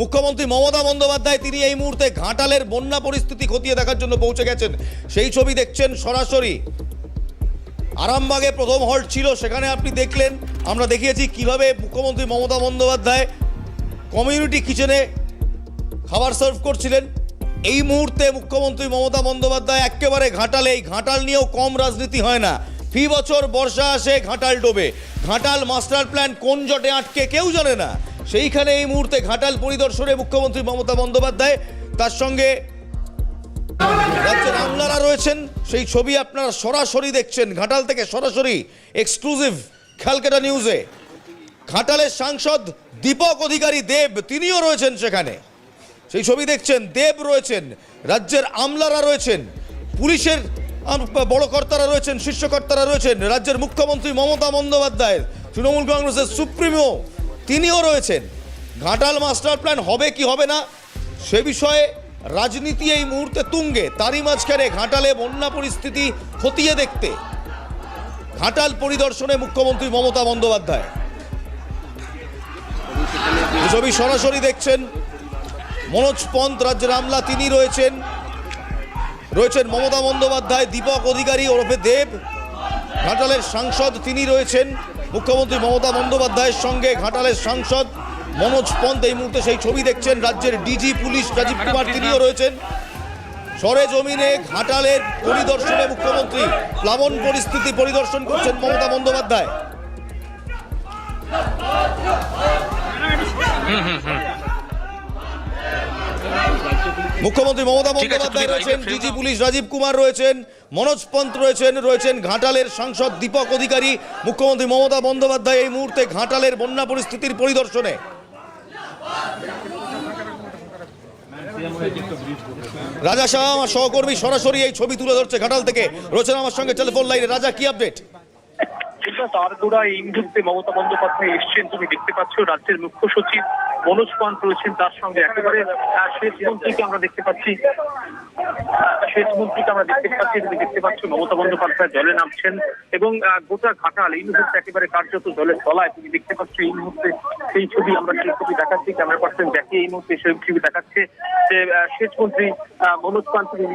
মুখ্যমন্ত্রী মমতা বন্দ্যোপাধ্যায় তিনি এই মুহূর্তে ঘাটালের বন্যা পরিস্থিতি খতিয়ে দেখার জন্য পৌঁছে গেছেন। সেই ছবি দেখছেন সরাসরি। আরামবাগে প্রথম হল্ট ছিল, সেখানে আপনি দেখলেন। আমরা দেখিয়েছি কীভাবে মুখ্যমন্ত্রী মমতা বন্দ্যোপাধ্যায় কমিউনিটি কিচেনে খাবার সার্ভ করছিলেন। এই মুহূর্তে মুখ্যমন্ত্রী মমতা বন্দ্যোপাধ্যায় একেবারে ঘাটালে, এই ঘাটাল নিয়েও কম রাজনীতি হয় না। ফি বছর, বর্ষা আসে, ঘাটাল ডোবে। ঘাটাল মাস্টার প্ল্যান কোন জটে আটকে কেউ জানে না। সেইখানে এই মুহূর্তে ঘাটাল পরিদর্শনে মুখ্যমন্ত্রী মমতা বন্দ্যোপাধ্যায়, তার সঙ্গে রাজ্যের আমলারা রয়েছেন। সেই ছবি আপনারা সরাসরি দেখছেন, ঘাটাল থেকে সরাসরি এক্সক্লুসিভ খেলকেটা নিউজে ঘাটালের সাংসদ দীপক অধিকারী দেব, তিনিও রয়েছেন সেখানে। সেই ছবি দেখছেন, দেব রয়েছেন, রাজ্যের আমলারা রয়েছেন, পুলিশের বড় কর্তারা রয়েছেন, শীর্ষ কর্তারা রয়েছেন, রাজ্যের মুখ্যমন্ত্রী মমতা বন্দ্যোপাধ্যায় তৃণমূল কংগ্রেসের সুপ্রিমো তিনিও রয়েছেন। ঘাটাল মাস্টার প্ল্যান হবে কি হবে না, সে বিষয়ে রাজনীতি এই মুহূর্তে তুঙ্গে। তারই মাঝখানে ঘাটালে বন্যা পরিস্থিতি খতিয়ে দেখতে ঘাটাল পরিদর্শনে মুখ্যমন্ত্রী মমতা বন্দ্যোপাধ্যায়। ছবি সরাসরি দেখছেন। মনোজ পন্ত রাজ্যের আমলা তিনি রয়েছেন। রয়েছেন মমতা বন্দ্যোপাধ্যায়, দীপক অধিকারী, ওরফে দেব। ঘাটালের সাংসদ তিনি রয়েছেন। মুখ্যমন্ত্রী মমতা বন্দ্যোপাধ্যায়ের সঙ্গে ঘাটালের সাংসদ মনোজ পন্ত এই মুহূর্তে সেই ছবি দেখছেন। রাজ্যের ডিজি পুলিশ রাজীব কুমার তিনিও রয়েছেন। সরে জমিনে ঘাটালের পরিদর্শনে মুখ্যমন্ত্রী প্লাবন পরিস্থিতি পরিদর্শন করছেন মমতা বন্দ্যোপাধ্যায়। মুখ্যমন্ত্রী মমতা বন্দ্যোপাধ্যায় রয়েছেন ডিজি পুলিশ রাজীব কুমার রয়েছেন। মনোজ পন্ত রয়েছেন রয়েছেন ঘাটালের সাংসদ দীপক অধিকারী, মুখ্যমন্ত্রী মমতা বন্দ্যোপাধ্যায় এই মুহূর্তে ঘাটালের বন্যা পরিস্থিতির পরিদর্শনে। রাজা শাহ, আমার সহকর্মী সরাসরি এই ছবি তুলে ধরছে ঘাটাল থেকে। রয়েছেন আমার সঙ্গে টেলিফোন লাইনে। রাজা, কি আপডেট? সেটা তারপরা এই মুহূর্তে মমতা বন্দ্যোপাধ্যায় এসছেন। তুমি দেখতে পাচ্ছ রাজ্যের মুখ্য সচিব মনোজ পান্ত রয়েছেন তার সঙ্গে একেবারে সেচ মন্ত্রীকে আমরা দেখতে পাচ্ছি। সেচ মন্ত্রীকে আমরা দেখতে পাচ্ছি। তুমি দেখতে পাচ্ছ মমতা বন্দ্যোপাধ্যায় জলে নামছেন এবং গোটা ঘাটাল এই মুহূর্তে একেবারে কার্যত জলের তলায়। তুমি দেখতে পাচ্ছ এই মুহূর্তে সেই ছবি, আমরা সেই ছবি দেখাচ্ছি, ক্যামেরা পার্সন দেখে এই মুহূর্তে সেই ছবি দেখাচ্ছে যে সেচ মন্ত্রী মনোজ পান্ত তিনি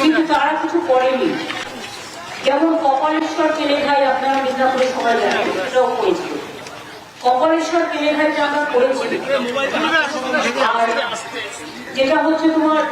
কিন্তু তারা কিছু করেনি। যেমন কপালেশ্বর কেলেঘাই আপনারা মিদনাপুরে সবাই জানেন করেছিল। কপালেশ্বর কেলেঘাইটা আমরা করেছি যেটা হচ্ছে তোমার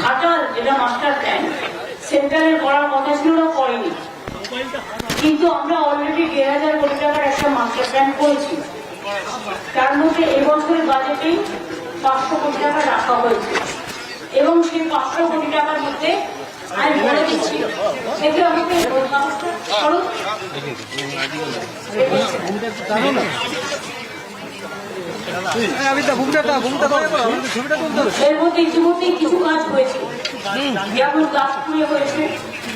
ঘাটাল, যেটা মাস্টার প্ল্যান সেন্ট্রালের করার কথা ছিল না, করেনি। কিন্তু আমরা অলরেডি দেড় হাজার কোটি টাকার একটা মাস্টার প্ল্যান করেছি। তার মধ্যে এবছরের বাজেটেই পাঁচশো কোটি টাকা রাখা হয়েছে। এবং সেই পাঁচশো কোটি টাকার মধ্যে আমি বলে দিচ্ছি থেকে আমাকে এর মধ্যে ইতিমধ্যেই কিছু কাজ হয়েছে। যেমন দাসপুরে হয়েছে।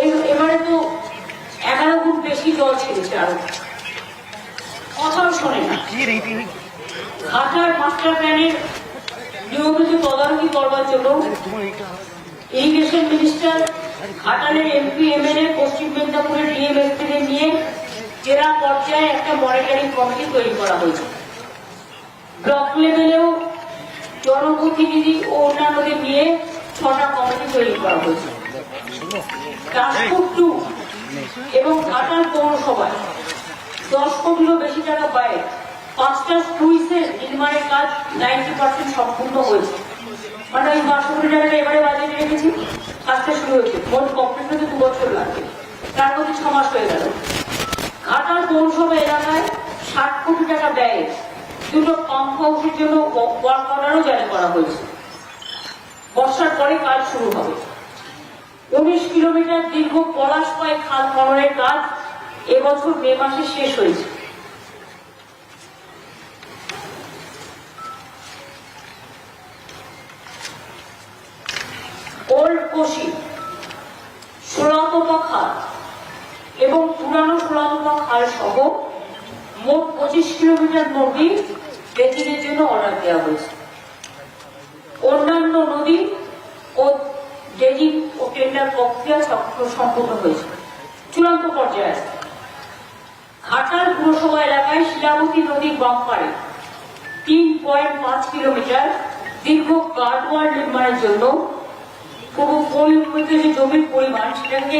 এই- এবারে তো এগারো গুণ বেশি জল ছেড়েছে আরও। কথাও শোনে না। ঘাটার মাস্টার প্ল্যানের নিয়মিত তদারকি করবার জন্য ইরিগেশন মিনিস্টার ঘাটালের এমপি এমএলএ পশ্চিম মেদিনীপুরের ডিএমএসপিদের নিয়ে জেলা পর্যায়ে একটা মনিটরিং কমিটি তৈরি করা হয়েছে। ব্লক লেভেলেও জনপ্রতিনিধি ও অন্যান্যদের নিয়ে ছটা কমিটি তৈরি করা হয়েছে। টাস্কফোর্স টু এবং ঘাটাল পৌরসভায় দশ কোটিরও বেশি টাকা ব্যয়ে পাঁচটা স্কুইসের নির্মাণের কাজ নাইনটি পার্সেন্ট সম্পূর্ণ হয়েছে। মানে ওই পাঁচশো কোটি টাকাটা এবারে বাজেটে রেখেছি। কাজটা শুরু হয়েছে। মোট কমপ্লিট হতে দু বছর লাগবে। তার মধ্যে ছ মাস হয়ে গেল। ঘাটাল পৌরসভা এলাকায় ষাট কোটি টাকা ব্যয়ে দুটো পাম্প হাউসের জন্য ওয়ার্ক অর্ডারও জারি করা হয়েছে। বর্ষার পরে কাজ শুরু হবে। উনিশ কিলোমিটার দীর্ঘ পলাশপাই খাল খননের কাজ এবছর মে মাসে শেষ হয়েছে। ওল্ড কোশি, সোলাতপা খাল এবং পুরানো সোলাতপা খাল সহ মোট পঁচিশ কিলোমিটার নদী বেচিনের জন্য অর্ডার দেওয়া হয়েছে। অন্যান্য নদী ও ডেজিং ও টেন্ডার প্রক্রিয়া হয়েছে। চূড়ান্ত পর্যায়ে। ঘাটাল পুরসভা এলাকায় শিলাবতী নদীর তিন পয়েন্ট পাঁচ কিলোমিটার দীর্ঘ গার্ডওয়াল নির্মাণের জন্য যে জমির পরিমাণ সেটাকে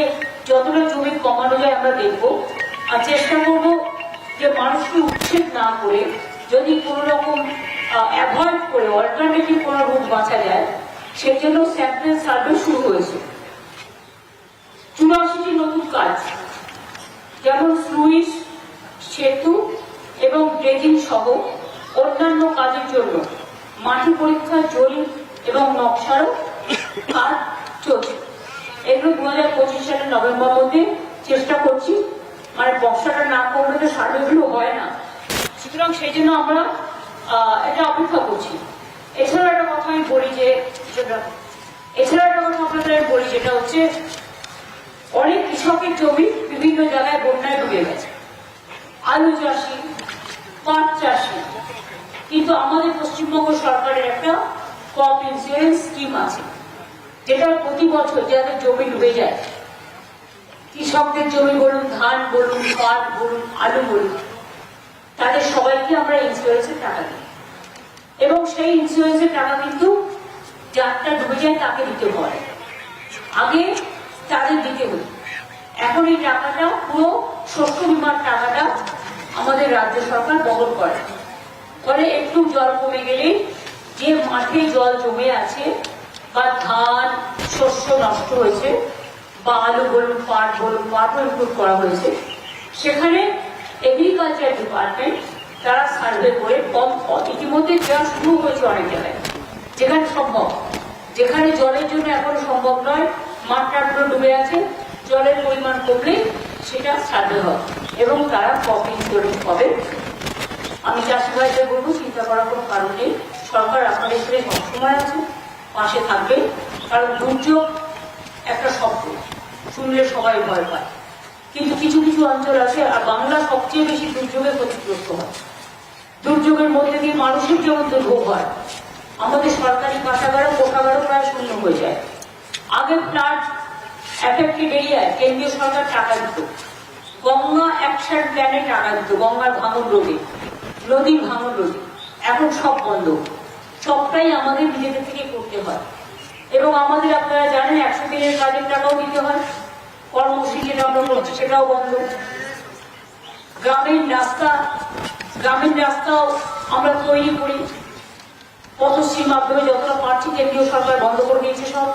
যতটা জমি কমানো যায় আমরা দেখব। আর চেষ্টা করব যে মানুষকে উচ্ছেদ না করে যদি কোনো রকম অ্যাভয়েড করে অল্টারনেটিভ কোনো রূপ বাঁচা যায় সেই জন্য স্যাম্পল সার্ভে শুরু হয়েছে। চুরাশিটি নতুন কাজ। যেমন স্লুইস সেতু এবং ড্রেজিং সহ অন্যান্য কাজের জন্য মাটি পরীক্ষা জরিপ এবং নকশারও কাজ চলছে। এগুলো দু হাজার পঁচিশ সালের নভেম্বর মধ্যে চেষ্টা করছি। মানে বর্ষাটা না করলে তো সার্ভেগুলো হয় না। সুতরাং সেই জন্য আমরা এটা অপেক্ষা করছি। এছাড়া একটা কথা আমি বলি যে এছাড়া একটা কথা আপনাদের আমি বলি, যেটা হচ্ছে কৃষকের জমি বিভিন্ন জায়গায় বন্যায় ডুবে গেছে। আলু চাষি, পাট চাষি। কিন্তু আমাদের পশ্চিমবঙ্গ সরকারের একটা ক্রপ ইন্স্যুরেন্স স্কিম আছে। যেটা প্রতি বছর যাদের জমি ডুবে যায়। কৃষকদের জমি বলুন, ধান বলুন, পাট বলুন, আলু বলুন তাদের সবাইকে আমরা ইন্স্যুরেন্সের টাকা দিই। এবং সেই ইন্স্যুরেন্সের টাকা কিন্তু যারটা ডুবে যায় তাকে দিতে হয়। আগে তাদের দিতে হতো। এখন এই টাকাটা পুরো শস্য বিমার টাকাটা আমাদের রাজ্য সরকার বহন করে। ফলে একটু জল কমে গেলেই যে মাঠে জল জমে আছে বা ধান, শস্য নষ্ট হয়েছে, বা আলু বলুন, পাট বলুন, পাটও ইনক্লুড করা হয়েছে, সেখানে এগ্রিকালচার ডিপার্টমেন্ট তারা সার্ভে করে কম ইতিমধ্যে দেওয়া শুরু হয়েছে অনেক জায়গায়, যেখানে সম্ভব। যেখানে জলের জন্য এখন সম্ভব নয়, মাঠটা ডুবে আছে জলের পরিমাণ কমলে সেটা সার্ভে হবে এবং তারা কপ ইন্স্যুরেন্স পাবে। আমি চাষি ভাইদের বলব, চিন্তা করার কোনো কারণ নেই সরকার আপনাদের সাথে সবসময় আছে, পাশে থাকবে। কারণ দুর্যোগ একটা শব্দ, শুনলে সবাই ভয় পায়। কিন্তু কিছু কিছু অঞ্চল আছে, আর বাংলা সবচেয়ে বেশি দুর্যোগে ক্ষতিগ্রস্ত হয়। দুর্যোগের মধ্যে দিয়ে মানুষের যেমন দুর্ভোগ হয়, আমাদের সরকারি কাঁটাগারও কোষাগারও প্রায় শূন্য হয়ে যায়। আগে ফ্লাড এফেক্টেড এরিয়ায় কেন্দ্রীয় সরকার টাকা দিত গঙ্গা অ্যাকশন প্ল্যানে টাকা দিত গঙ্গার ভাঙন রোধে। নদীর ভাঙন রোধে। এখন সব বন্ধ। সবটাই আমাদের নিজেদের থেকে করতে হয়। এবং আমাদের আপনারা জানেন একশো দিনের কাজের টাকাও দিতে হয়। কর্মসূচি যেটা আমরা করছি সেটাও বন্ধ। গ্রামীণ রাস্তা গ্রামীণ রাস্তাও আমরা তৈরি করি। পথশ্রীর মাধ্যমে যতটা পারছি কেন্দ্রীয় সরকার বন্ধ করে দিয়েছে সব।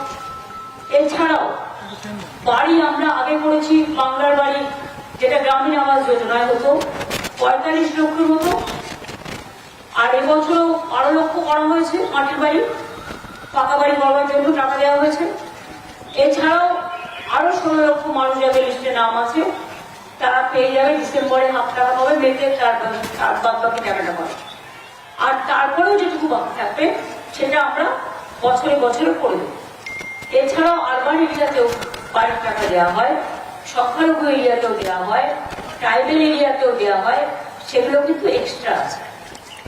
এছাড়াও বাড়ি আমরা আগে করেছি বাংলার বাড়ি, যেটা গ্রামীণ আবাস যোজনায় হতো, পঁয়তাল্লিশ লক্ষের মতো। আর এবছরও বারো লক্ষ করা হয়েছে মাটির বাড়ি, পাকা বাড়ি করবার জন্য টাকা দেওয়া হয়েছে। এছাড়াও আরও ষোলো লক্ষ মানুষ যাদের লিস্টে নাম আছে, তারা পেয়ে যাবে ডিসেম্বরে হাফ টাকা পাবে, মেতে চার চার বাদ বাকি টাকাটা পাবে। আর তারপরেও যেটুকু বাকি থাকবে, সেটা আমরা বছরে বছরে করে দেবো। এছাড়াও আরবান এরিয়াতেও বাড়ির টাকা দেওয়া হয় সংখ্যালঘু এরিয়াতেও দেওয়া হয়, ট্রাইবেল এরিয়াতেও দেওয়া হয়, সেগুলো কিন্তু এক্সট্রা আছে।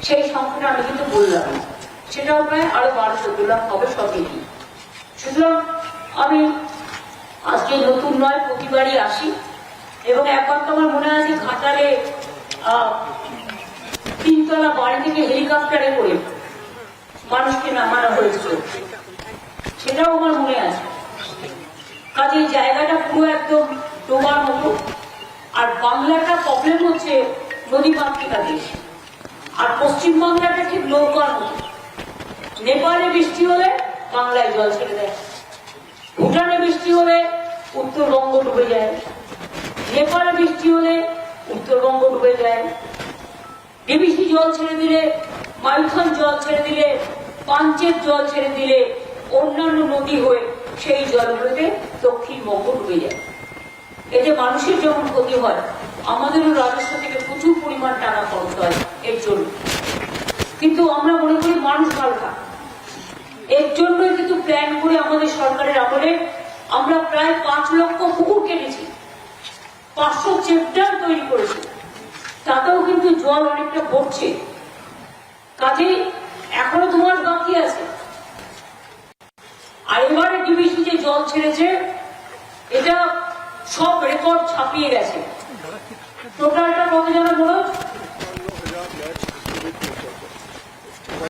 সেই সংখ্যাটা আমি কিন্তু বললাম। সেটাও প্রায় আরও বারো চোদ্দ লাখ হবে সব মিলিয়ে সুতরাং আমি আজকে নতুন নয়, প্রতিবারই আসি। এবং একবার তো আমার মনে আছে ঘাটালে তিনতলা বাড়ি থেকে হেলিকপ্টারে করে মানুষকে নামানো হয়েছিল। সেটাও আমার মনে আছে। কাজে জায়গাটা পুরো একদম ডোবার মতো। আর বাংলাটা প্রবলেম হচ্ছে নদী পাত্রিকা দেশ আর পশ্চিমবাংলাটা ঠিক নৌকার মতো। নেপালে বৃষ্টি হলে বাংলায় জল ছেড়ে দেয়। ভুটানে বৃষ্টি হলে উত্তরবঙ্গ ডুবে যায়। নেপালে বৃষ্টি হলে উত্তরবঙ্গ ডুবে যায়। ডিবিসি জল ছেড়ে দিলে, মাইথন জল ছেড়ে দিলে পাঞ্চের জল ছেড়ে দিলে অন্যান্য নদী হয়ে সেই জলগুলোতে দক্ষিণবঙ্গ ডুবে যায়। এতে মানুষের যখন ক্ষতি হয়, আমাদেরও রাজস্ব থেকে প্রচুর পরিমাণ টাকা খরচ হয় এর জন্য। কিন্তু আমরা মনে করি মানুষ ভালো থাক এর জন্যই কিন্তু প্ল্যান করে আমাদের সরকারের আমলে আমরা প্রায় পাঁচ লক্ষ পুকুর কেটেছি। পাঁচশো চেপ্টার তৈরি করেছি। তাতেও কিন্তু জল অনেকটা পড়ছে কাজে এখনও তোমার বাকি আছে। আর এবারে ডিবিসি যে জল ছেড়েছে, এটা সব রেকর্ড ছাপিয়ে গেছে। টোটালটা কত জানা বলো